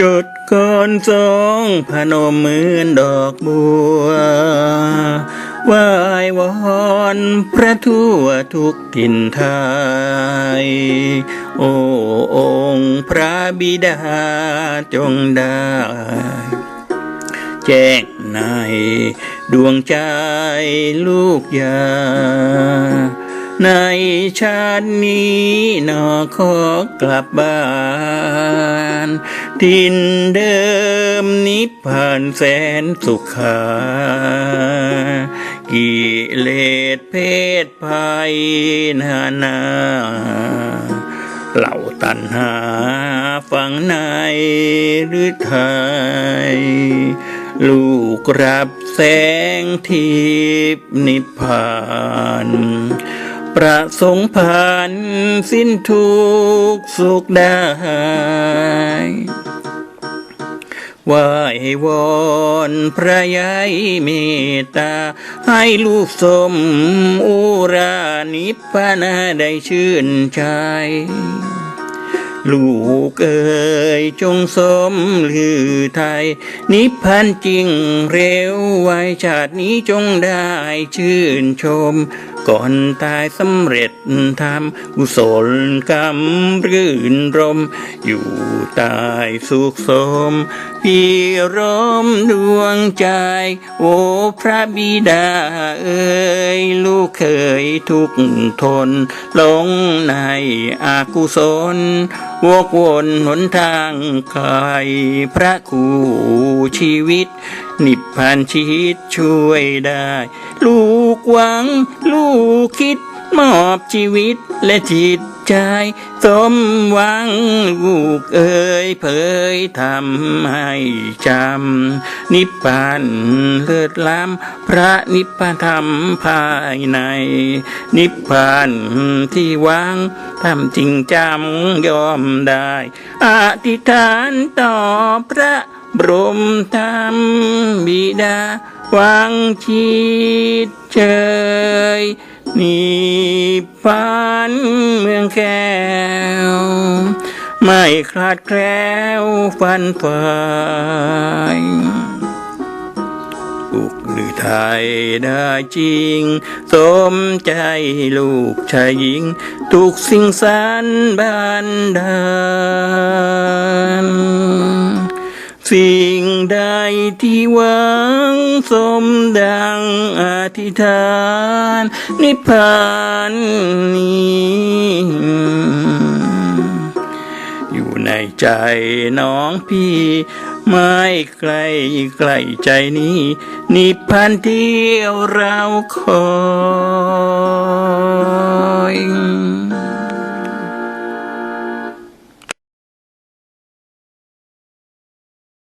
จดก่อนสองพนมมือนดอกบัวไหวายวอนพระทั่วทุกถิ่นไทย โอ้องค์พระบิดาจงได้ แจ้งในดวงใจลูกยา ในชาตินี้นอขอกลับบ้าน ทินเดิมนิพพานแสนสุขา กิเลสเพศภัยนานา เหล่าตันหาฝังในหรือไทย ลูกรับแสงทิพนิพพานประสงค์ผ่านสิ้นทุกสุขได้ ไหว้วอนพระยายเมตตา ให้ลูกสมอุรานิพพานาได้ชื่นใจลูกเอ๋ยจงสมลือไทย นิพพานจริงเร็วไวชาตินี้จงได้ชื่นชม ก่อนตายสำเร็จทำกุศลกรรมรื่นรม อยู่ตายสุขสม พี่ร่มดวงใจ โอ้พระบิดาเอ๋ยลูกเคยทุกข์ทน ลงในอากุศลวกวนหนทางไกลพระครูชีวิต นิพพานชีวิตช่วยได้ลู กหวัง ลูกคิด มอบชีวิตและจิตใจ สมหวัง ลูกเอ่ยเผยทำให้จำ นิพพานเลิศล้ำพระนิพพานธรรมภายใน นิพพานที่หวังทำจริงจำยอมได้ อธิษฐานต่อพระบรมธรรมบิดา วังชิดเชยนิพพานเมืองแก้ว ไม่คลาดแคล้วฟันฝ่ายอุกหรือไทยได้จริง สมใจลูกชายหญิง ทุกสิ่งสารบันดาล สิ่งใดที่หวังสมดังอธิษฐาน นิพพานนี้อยู่ในใจน้องพี่ ไม่ไกลไกลใจนี้ นิพพานที่เราคอย